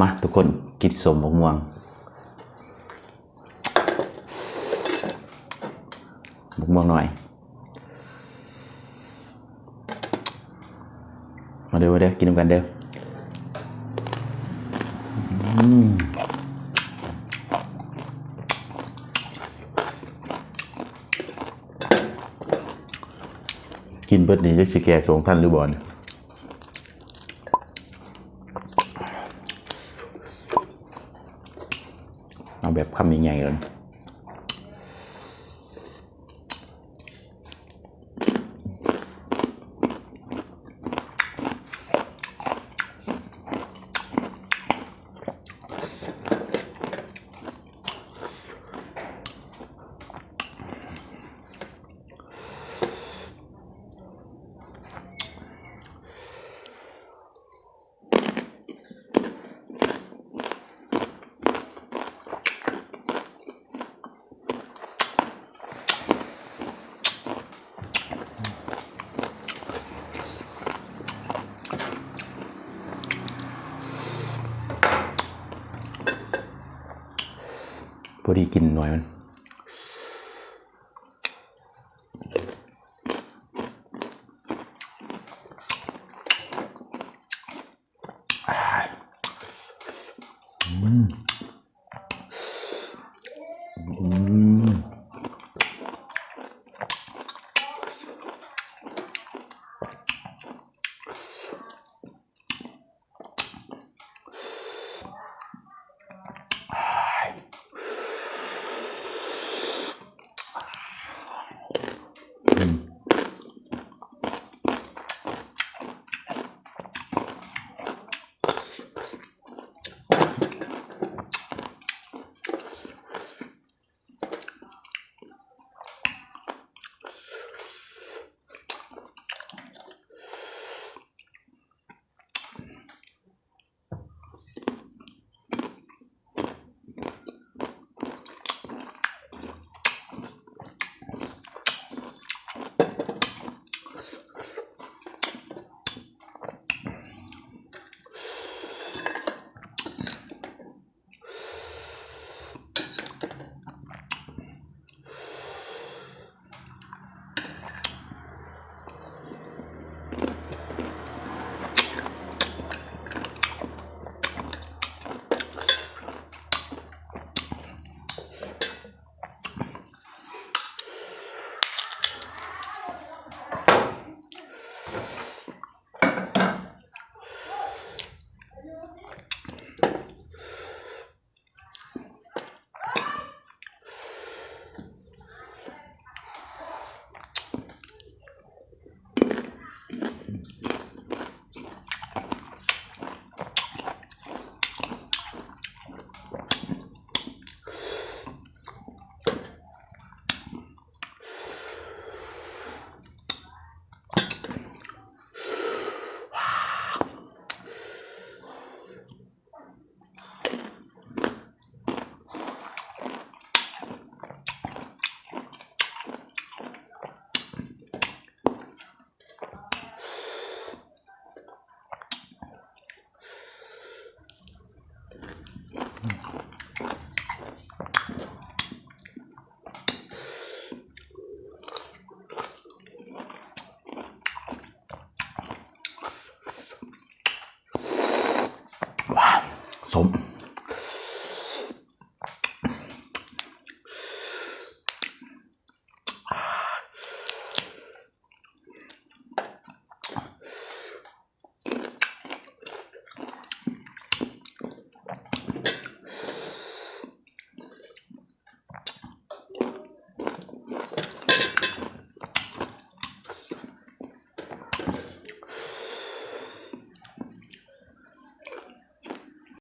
มาทุกคนกินสมมะม่วงมะม่วงหน่อย มาเด้อมาเด้อกินกันเด้ออืมกินเบิดนี้จะสิแก่สองท่านหรือบอล เอาแบบคำใหญ่ๆเลย พอดีกินหน่อยมันอืมอืม